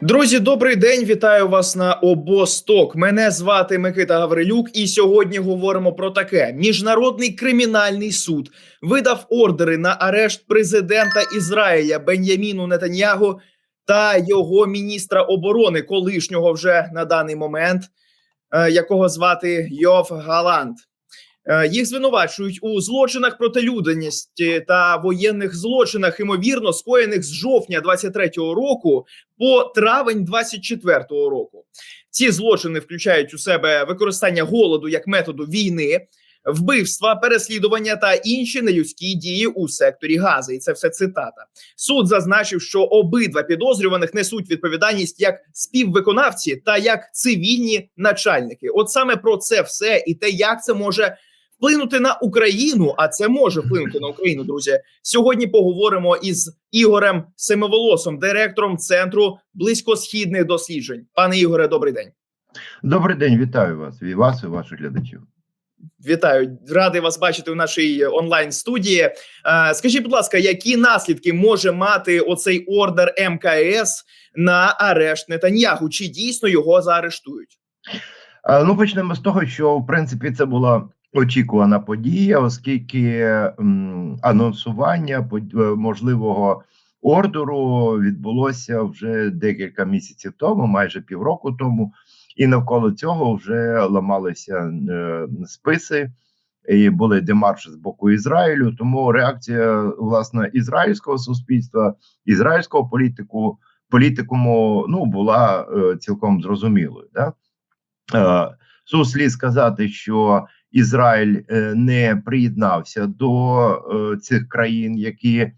Друзі, добрий день! Вітаю вас на обосток. Мене звати Микита Гаврилюк, і сьогодні говоримо про таке: міжнародний кримінальний суд видав ордери на арешт президента Ізраїля Бен'яміну Нетаньягу та його міністра оборони, колишнього вже на даний момент, е, якого звати Йов Галант. Е, Їх звинувачують у злочинах проти людяності та воєнних злочинах, ймовірно, скоєних з жовтня 23-го року по травень 24-го року. Ці злочини включають у себе використання голоду як методу війни, вбивства, переслідування та інші нелюдські дії у секторі Гази. І це все цитата. Суд зазначив, що обидва підозрюваних несуть відповідальність як співвиконавці та як цивільні начальники. От саме про це все і те, як це може вплинути на Україну, а це може вплинути на Україну, друзі. Сьогодні поговоримо із Ігорем Семиволосом, директором центру близькосхідних досліджень. Пане Ігоре, добрий день. Добрий день, вітаю вас, і вас, і ваших глядачів. Вітаю, радий вас бачити в нашій онлайн студії. Е, Скажіть, будь ласка, які наслідки може мати оцей ордер МКС на арешт Нетаньягу? Чи дійсно його заарештують? Ну, почнемо з того, що в принципі це була очікувана подія, оскільки анонсування е, можливого ордеру відбулося вже декілька місяців тому, майже півроку тому, і навколо цього вже ламалися е, списи. І були демарші з боку Ізраїлю, тому реакція власне ізраїльського суспільства, ізраїльського політику, політикуму ну була е, цілком зрозумілою. Да? Е, Тут слід сказати, що Ізраїль е, не приєднався до е, цих країн, які е,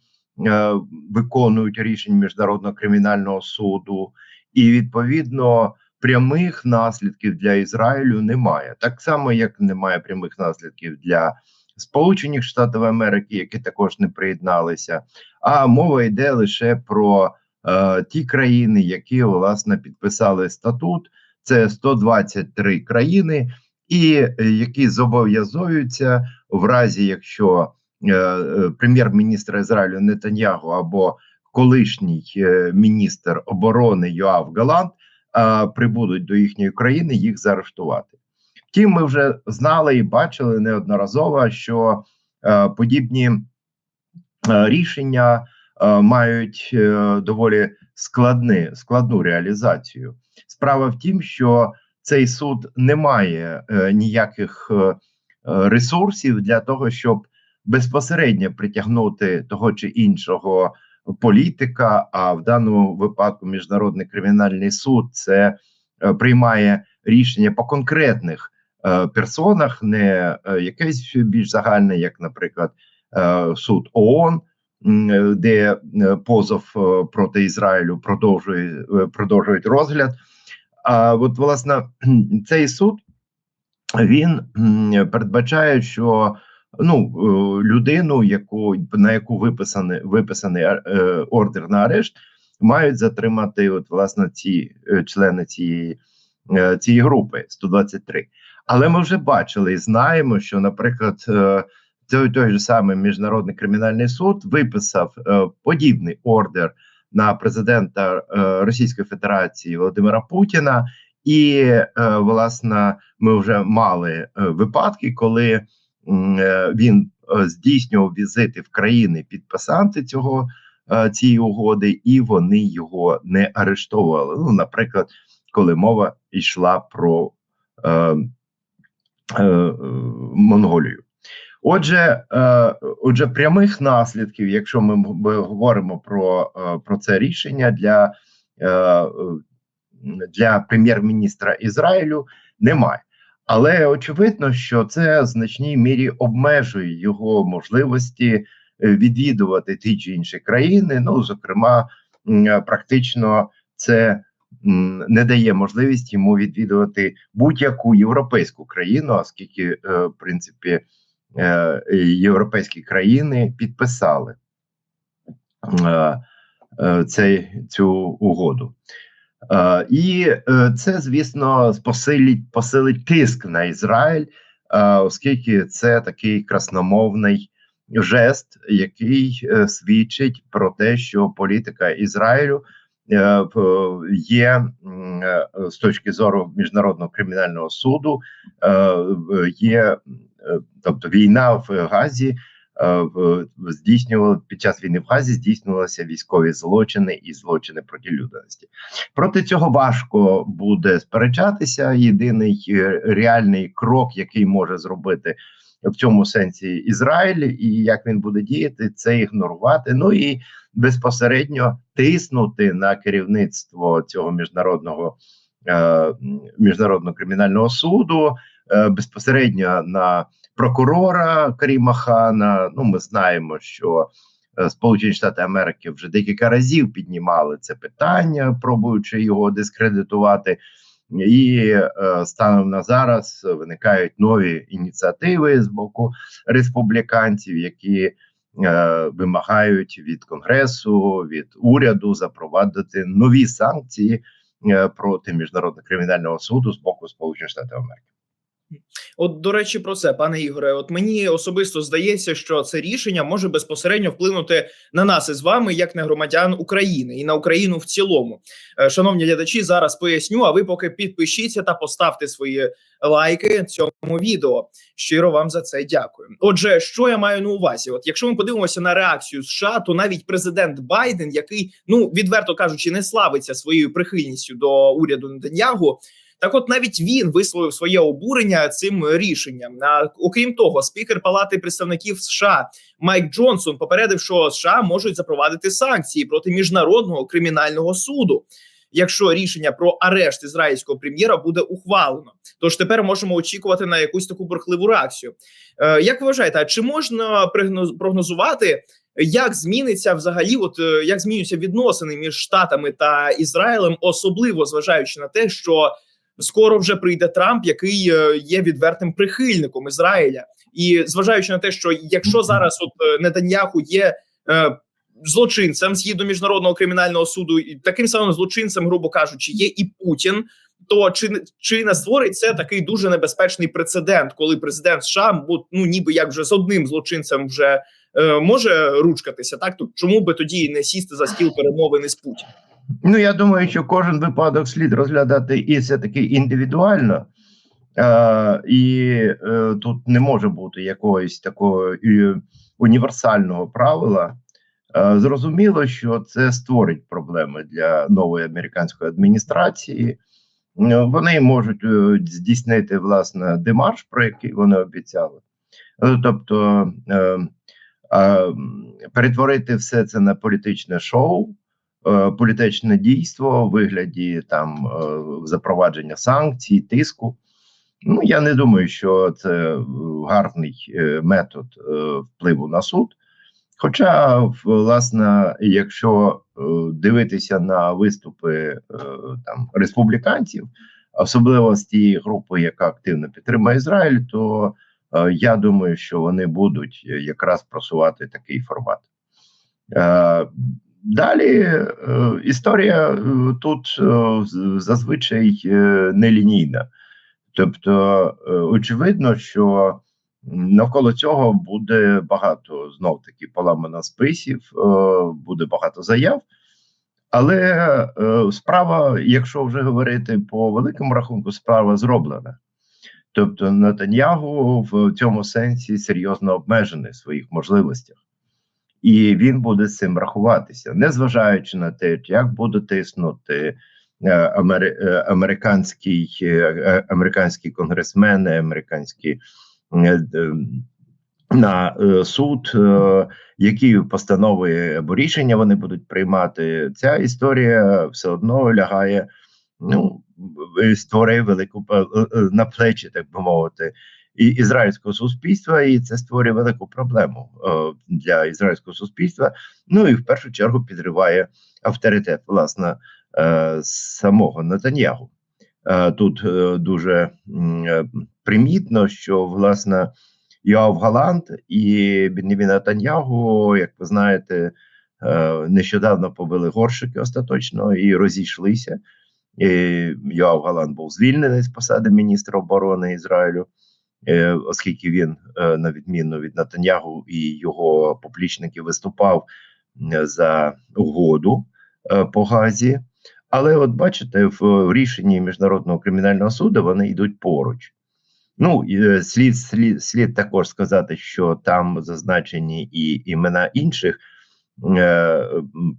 виконують рішення міжнародного кримінального суду, і відповідно прямих наслідків для Ізраїлю немає. Так само, як немає прямих наслідків для Сполучених Штатів Америки, які також не приєдналися. А мова йде лише про е, ті країни, які власне підписали статут. Це 123 країни, і е, які зобов'язуються в разі, якщо е, е, прем'єр-міністр Ізраїлю Нетаньягу або колишній міністр оборони Йоав Галант прибудуть до їхньої країни, їх заарештувати. Втім, ми вже знали і бачили неодноразово, що подібні рішення мають доволі складни, складну реалізацію. Справа в тім, що цей суд не має е, ніяких е, ресурсів для того, щоб безпосередньо притягнути того чи іншого політика. А в даному випадку міжнародний кримінальний суд це е, приймає рішення по конкретних е, персонах, не е, якесь більш загальне, як, наприклад, е, суд ООН. е, Де е, позов е, проти Ізраїлю продовжує е, продовжують розгляд. А от власне цей суд він передбачає, що ну е, людину, яку на яку виписаний виписаний е, ордер на арешт, мають затримати от власне ці е, члени цієї, цієї групи 123. Але ми вже бачили і знаємо, що, наприклад, той, той же самий міжнародний кримінальний суд виписав подібний ордер на президента е, Російської Федерації Володимира Путіна, і е, власне ми вже мали е, випадки, коли він здійснював візити в країни підписанти цього цієї угоди, і вони його не арештовували. Ну, наприклад, коли мова йшла про е, е, Монголію. Отже, е, отже, прямих наслідків, якщо ми, говоримо про, е, про це рішення для, е, для прем'єр-міністра Ізраїлю, немає. Але очевидно, що це в значній мірі обмежує його можливості відвідувати ті чи інші країни. Ну, зокрема, практично це не дає можливість йому відвідувати будь-яку європейську країну, оскільки, в принципі, європейські країни підписали е, е, цей, цю угоду. Е, і е, це, звісно, посилить, посилить тиск на Ізраїль, е, оскільки це такий красномовний жест, який е, свідчить про те, що політика Ізраїлю е, є е, з точки зору міжнародного кримінального суду, е, є е, тобто війна в Газі. е, Здійснювала під час війни в Газі здійснювалися військові злочини і злочини проти людяності. Проти цього важко буде сперечатися. Єдиний е, реальний крок, який може зробити в цьому сенсі Ізраїль, і як він буде діяти, це ігнорувати. Ну і безпосередньо тиснути на керівництво цього міжнародного е, міжнародного кримінального суду, е, безпосередньо на прокурора Каріма Хана. Ну, ми знаємо, що е, Сполучені Штати Америки вже декілька разів піднімали це питання, пробуючи його дискредитувати. І е, станом на зараз виникають нові ініціативи з боку республіканців, які е, вимагають від конгресу, від уряду запровадити нові санкції е, проти міжнародного кримінального суду з боку Сполучених Штатів Америки. От до речі, про це, пане Ігоре. От мені особисто здається, що це рішення може безпосередньо вплинути на нас із вами, як на громадян України і на Україну в цілому. Е, Шановні глядачі, зараз поясню. А ви поки підпишіться та поставте свої лайки цьому відео. Щиро вам за це дякую. Отже, що я маю на увазі? От якщо ми подивимося на реакцію США, то навіть президент Байден, який ну відверто кажучи, не славиться своєю прихильністю до уряду Нетаньягу, так, от навіть він висловив своє обурення цим рішенням. А окрім того, спікер Палати представників США Майк Джонсон попередив, що США можуть запровадити санкції проти міжнародного кримінального суду. Якщо рішення про арешт ізраїльського прем'єра буде ухвалено, тож тепер можемо очікувати на якусь таку бурхливу реакцію. Е, як вважаєте, а чи можна прогнозувати, як зміниться взагалі, от е, як змінюються відносини між Штатами та Ізраїлем, особливо зважаючи на те, що скоро вже прийде Трамп, який е, є відвертим прихильником Ізраїля, і зважаючи на те, що якщо зараз от е, Нетаньяху є е, злочинцем згідно міжнародного кримінального суду, і таким самим злочинцем, грубо кажучи, є і Путін. То чи чи не створить це такий дуже небезпечний прецедент, коли президент США ну ніби як вже з одним злочинцем вже е, може ручкатися? Так то чому би тоді не сісти за стіл перемовини з Путіним? Ну я думаю, що кожен випадок слід розглядати і все таки індивідуально. Е, і е, тут не може бути якогось такого і універсального правила. Е, зрозуміло, що це створить проблеми для нової американської адміністрації. Е, Вони можуть е, здійснити власне демарш, про який вони обіцяли. Е, Тобто е, е, перетворити все це на політичне шоу, е, політичне дійство у вигляді там е, запровадження санкцій, тиску. Ну я не думаю, що це е, гарний е, метод е, впливу на суд. Хоча, власне, якщо е, дивитися на виступи е, там республіканців, особливо з тієї групи, яка активно підтримує Ізраїль, то е, я думаю, що вони будуть е, якраз просувати такий формат. Далі е, історія е, тут е, зазвичай нелінійна. Тобто, очевидно, що навколо цього буде багато знов таки поламано списів, буде багато заяв. Але справа, якщо вже говорити по великому рахунку, справа зроблена. Тобто Натаньягу в цьому сенсі серйозно обмежений в своїх можливостях, і він буде з цим рахуватися, незважаючи на те, як буде тиснути е, е, е, е, американські конгресмени, американські на суд, які постанови або рішення вони будуть приймати. Ця історія все одно лягає. Ну створює велику на плечі, так би мовити, і ізраїльського суспільства, і це створює велику проблему е, для ізраїльського суспільства. Ну і в першу чергу підриває авторитет власне е, самого Нетаньягу. Е, тут дуже примітно, що власне Йоав Галант і Бенімін Нетаньягу, як ви знаєте, нещодавно побили горшики остаточно і розійшлися. І Йоав Галант був звільнений з посади міністра оборони Ізраїлю, оскільки він, е, на відміну від Натаньягу і його поплічників, виступав е, за угоду е, по Газі. Але, от бачите, в, рішенні міжнародного кримінального суду вони йдуть поруч. Ну, е, слід, слід, слід також сказати, що там зазначені і імена інших е,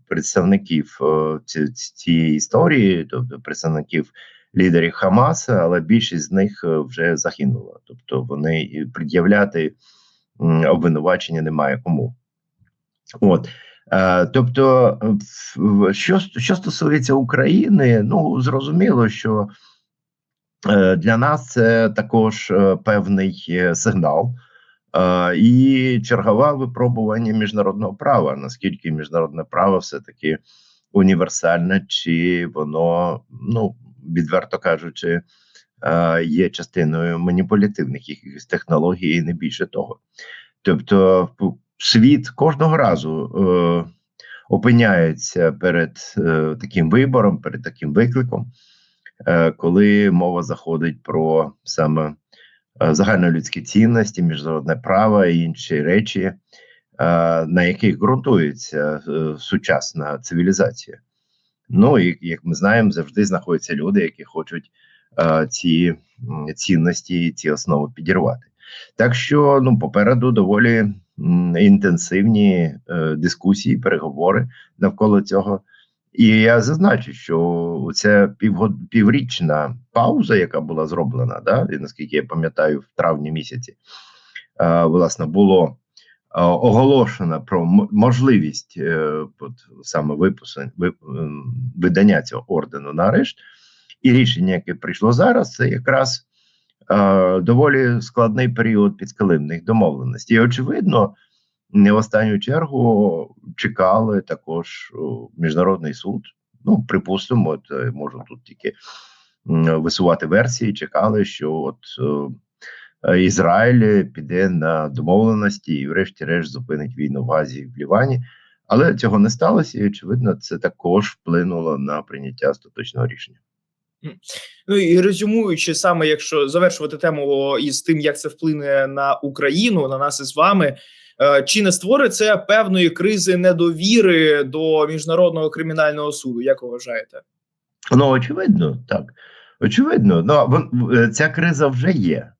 представників е, ці- ці- цієї історії, тобто представників лідерів Хамаса, але більшість з них е, вже загинула. Тобто вони пред'являти обвинувачення немає кому. От. Е, тобто, е, що, що стосується України, ну зрозуміло, що для нас це також певний сигнал. І чергове випробування міжнародного права. Наскільки міжнародне право все-таки універсальне, чи воно, ну відверто кажучи, е, є частиною маніпулятивних якихось технологій, і не більше того. Тобто, світ кожного разу е, опиняється перед е, таким вибором, перед таким викликом, коли мова заходить про саме загальнолюдські цінності, міжнародне право і інші речі, на яких ґрунтується сучасна цивілізація. Ну і як ми знаємо, завжди знаходяться люди, які хочуть е, ці цінності, ці основи підірвати. Так що ну попереду доволі інтенсивні е, дискусії, переговори навколо цього. І я зазначу, що ця півгод... піврічна пауза, яка була зроблена, да, і наскільки я пам'ятаю, в травні місяці, е, власне, було оголошено про можливість е, от, саме випуску ем, видання цього ордену на арешт. І рішення, яке прийшло зараз, це якраз е, доволі складний період підкилимних домовленостей. І, очевидно, не в останню чергу чекали також міжнародний суд. Ну, припустимо, от е, можу тут тільки висувати версії. Чекали, що от е, Ізраїль піде на домовленості і, врешті-решт, зупинить війну в Газі і в Лівані. Але цього не сталося, і очевидно, це також вплинуло на прийняття остаточного рішення. Ну і резюмуючи, саме якщо завершувати тему із тим, як це вплине на Україну, на нас із вами. е, Чи не створить це певної кризи недовіри до міжнародного кримінального суду? Як ви вважаєте? Ну, очевидно, так. Очевидно, ну е, ця криза вже є.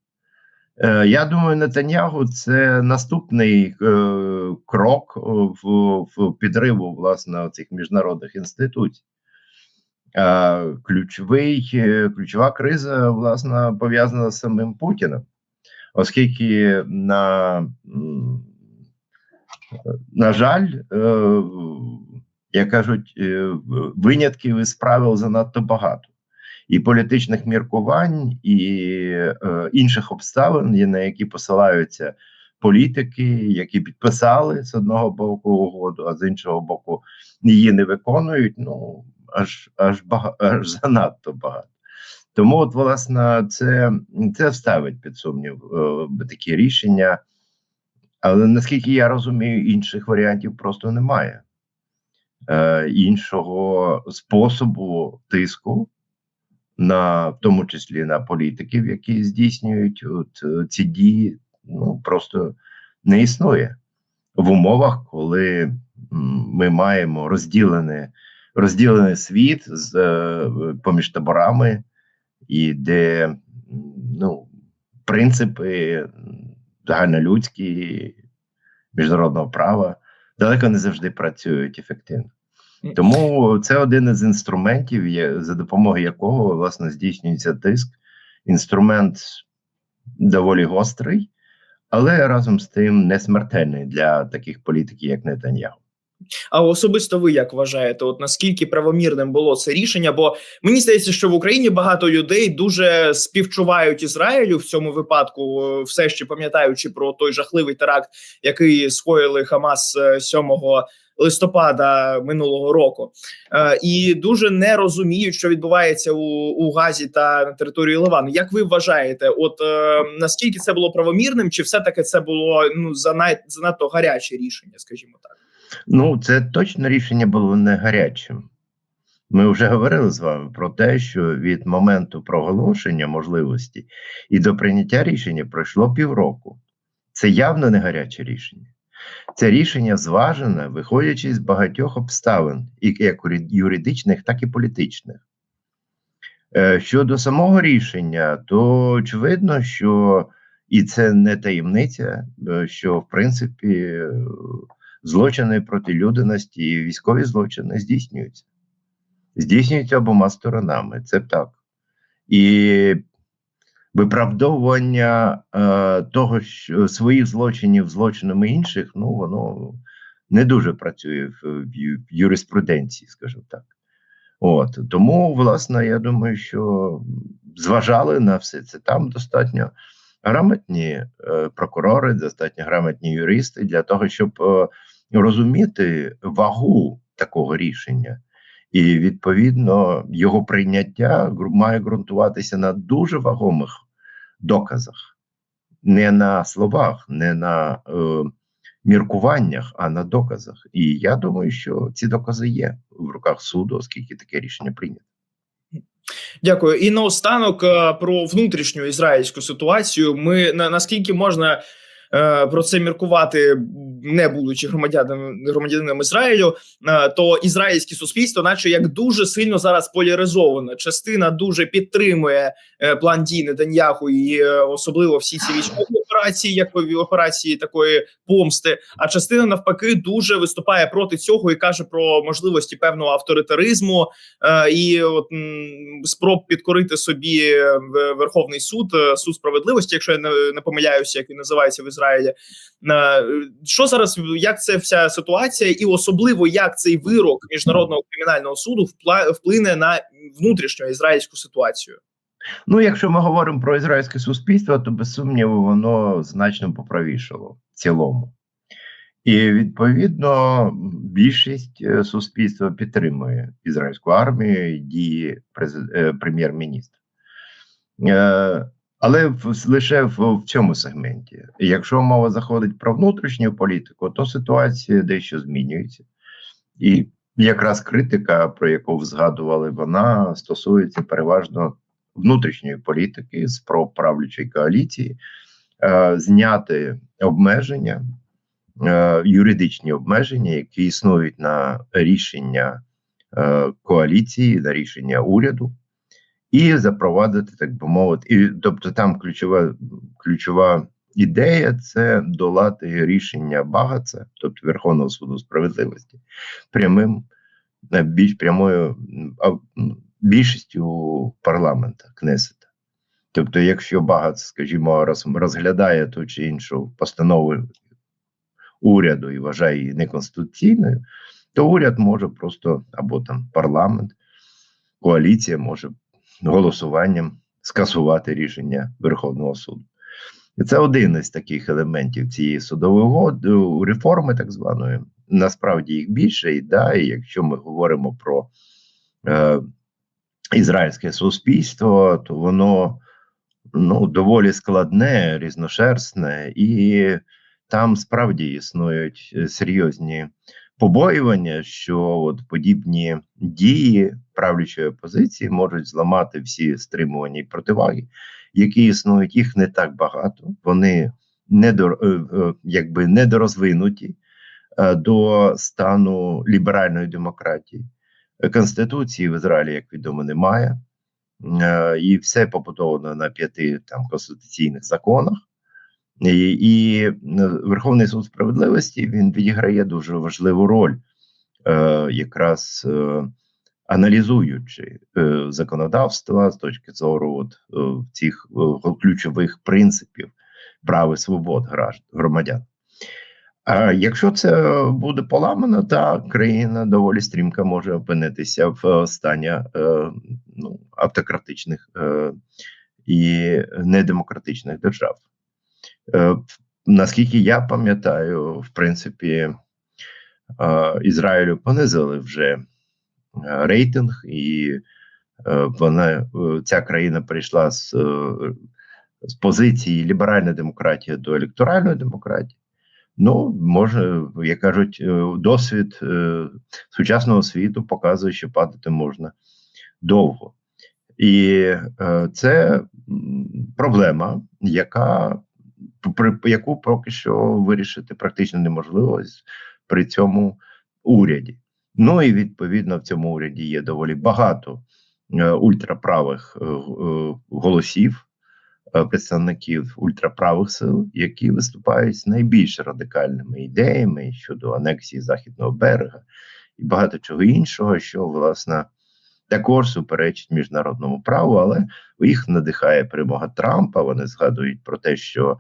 Е, Я думаю, Нетаньягу це наступний е, крок в, в підриву власне цих міжнародних інституцій. Е, ключовий, е, ключова криза, власне, пов'язана з самим Путіним, оскільки на, на жаль, е, як кажуть, е, винятків із правил занадто багато. І політичних міркувань, і е, інших обставин, на які посилаються політики, які підписали з одного боку угоду, а з іншого боку її не виконують. Ну аж аж бага, аж занадто багато. Тому, от, власне, це, це вставить під сумнів е, такі рішення. Але наскільки я розумію, інших варіантів просто немає. Е, іншого способу тиску на в тому числі на політиків, які здійснюють от, е, ці дії, ну просто не існує в умовах, коли ми маємо розділений, розділений світ з е, поміж таборами, і де ну, принципи загальнолюдські міжнародного права далеко не завжди працюють ефективно. Тому це один із інструментів, є- за допомогою якого власне здійснюється тиск. Інструмент доволі гострий, але разом з тим не смертельний для таких політиків, як Нетаньяху. А особисто ви як вважаєте, от наскільки правомірним було це рішення? Бо мені здається, що в Україні багато людей дуже співчувають Ізраїлю в цьому випадку, е, все ще пам'ятаючи про той жахливий теракт, який скоїли Хамас е, 7 листопада минулого року, Е, і дуже не розуміють, що відбувається у, у Газі та на території Ливану. Як ви вважаєте, от е, наскільки це було правомірним, чи все таки це було ну занад, занадто гаряче рішення, скажімо так? Ну, це точно рішення було не гарячим. Ми вже говорили з вами про те, що від моменту проголошення можливості і до прийняття рішення пройшло півроку. Це явно не гаряче рішення. Це рішення зважене, виходячи з багатьох обставин, як юридичних, так і політичних. Е, Щодо самого рішення, то очевидно, що і це не таємниця, е, що в принципі е, злочини проти людяності і військові злочини здійснюються. Здійснюються обома сторонами. Це так. І виправдовування е, того, що своїх злочинів злочинами інших, ну воно не дуже працює в, в юриспруденції, скажімо так. От тому, власне, я думаю, що зважали на все це. Там достатньо грамотні е, прокурори, достатньо грамотні юристи для того, щоб е, розуміти вагу такого рішення. І відповідно його прийняття має ґрунтуватися на дуже вагомих доказах, не на словах, не на е, міркуваннях, а на доказах. І я думаю, що ці докази є в руках суду, оскільки таке рішення прийнято. Дякую. І наостанок е, про внутрішню ізраїльську ситуацію. Ми на наскільки можна про це міркувати, не будучи громадянами громадянином Ізраїлю, е, то ізраїльське суспільство, наче як дуже сильно зараз поляризоване. Частина дуже підтримує е, план дій Нетаньяху і е, особливо всі ці військові операції, як операції такої помсти. А частина навпаки дуже виступає проти цього і каже про можливості певного авторитаризму е, і от м, спроб підкорити собі е, Верховний суд, е, суд справедливості, якщо я не, не помиляюся, як він називається в Ізраїлі. Е, Що зараз як це вся ситуація, і особливо як цей вирок міжнародного кримінального суду вплине на внутрішню ізраїльську ситуацію? Ну, якщо ми говоримо про ізраїльське суспільство, то без сумніву воно значно поправішало в цілому. І відповідно більшість е, суспільства підтримує ізраїльську армію і дії е, прем'єр-міністра. Е, але лише в цьому сегменті. Якщо мова заходить про внутрішню політику, то ситуація дещо змінюється. І якраз критика, про яку згадували, вона стосується переважно внутрішньої політики, спроб правлячої коаліції, е, зняти обмеження, е, юридичні обмеження, які існують на рішення е, коаліції, на рішення уряду, і запровадити, так би мовити, і, тобто там ключова, ключова ідея це долати рішення Багаца, тобто Верховного суду справедливості, прямим більш прямою більшістю парламента Кнесета. Тобто, якщо Багац, скажімо, роз, розглядає ту чи іншу постанову уряду і вважає її неконституційною, то уряд може просто або там парламент, коаліція може голосуванням скасувати рішення Верховного суду. І це один із таких елементів цієї судової реформи, так званої. Насправді їх більше, і да, і якщо ми говоримо про е, ізраїльське суспільство, то воно ну, доволі складне, різношерстне, і там справді існують серйозні побоювання, що от подібні дії правлячої опозиції можуть зламати всі стримувані противаги, які існують. Їх не так багато. Вони недо, е, е, якби недорозвинуті е, до стану ліберальної демократії. Конституції в Ізраїлі, як відомо, немає. Е, І все побудовано на п'яти там конституційних законах. І, і е, Верховний суд справедливості він відіграє дуже важливу роль, е, якраз аналізуючи е, законодавство з точки зору от, цих ключових принципів прав і свобод громадян. А якщо це буде поламано, то країна доволі стрімко може опинитися в е, стані е, ну, автократичних е, і недемократичних держав. Е, наскільки я пам'ятаю, в принципі, е, Ізраїлю понизили вже е, рейтинг, і е, вона е, ця країна прийшла з, е, з позиції ліберальної демократії до електоральної демократії. Ну, може, як кажуть, е, досвід е, сучасного світу показує, що падати можна довго. І е, це проблема, яка при яку поки що вирішити практично неможливо при цьому уряді. Ну і відповідно в цьому уряді є доволі багато ультраправих голосів, представників ультраправих сил, які виступають з найбільш радикальними ідеями щодо анексії західного берега і багато чого іншого, що власне також суперечить міжнародному праву, але їх надихає перемога Трампа. Вони згадують про те, що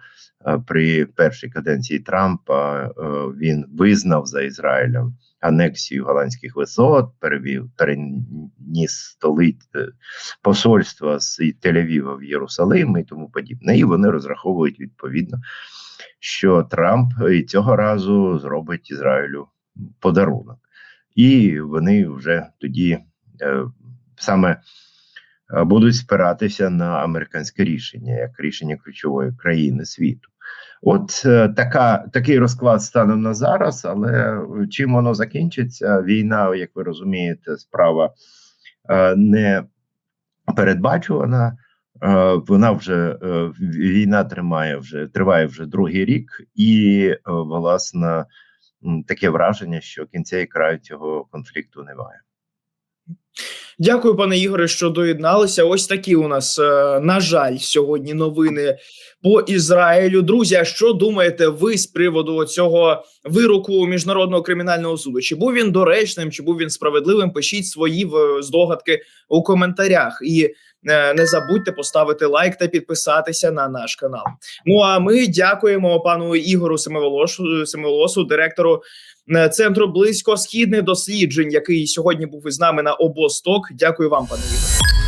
е, при першій каденції Трампа е, він визнав за Ізраїлем анексію голландських висот, перевів переніс столиць е, посольства з Тель-Авіва в Єрусалим і тому подібне. І вони розраховують відповідно, що Трамп і цього разу зробить Ізраїлю подарунок, і вони вже тоді е, саме е, будуть спиратися на американське рішення як рішення ключової країни світу. От е, така такий розклад станом на зараз, але чим воно закінчиться? Війна, як ви розумієте, справа е, не передбачувана. Е, вона вже війна тримає вже триває вже другий рік, і власне таке враження, що кінця і краю цього конфлікту немає. Дякую, пане Ігоре, що доєдналися. Ось такі у нас, е, на жаль, сьогодні новини по Ізраїлю. Друзі, а що думаєте ви з приводу цього вироку міжнародного кримінального суду? Чи був він доречним, чи був він справедливим? Пишіть свої здогадки у коментарях. І не забудьте поставити лайк та підписатися на наш канал. Ну а ми дякуємо пану Ігору Семиволосу, Семиволосу, директору е, центру близькосхідних досліджень, який сьогодні був із нами на обосток. Дякую вам, пане Ігоре.